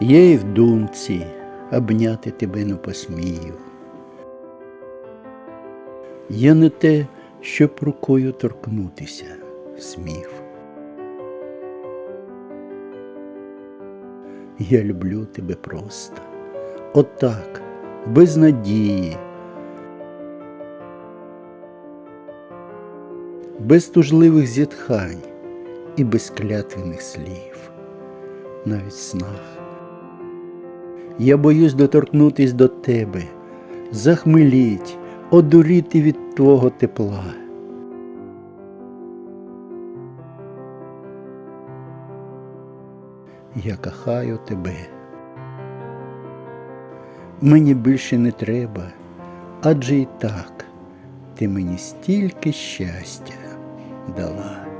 Я і в думці обняти тебе не посмію. Я не те, щоб рукою торкнутися смів. Я люблю тебе просто, отак, без надії, без тужливих зітхань і без клятвених слів, навіть снах. Я боюсь доторкнутись до тебе, захмеліть, одуріти від твого тепла. Я кохаю тебе. Мені більше не треба, адже і так ти мені стільки щастя дала.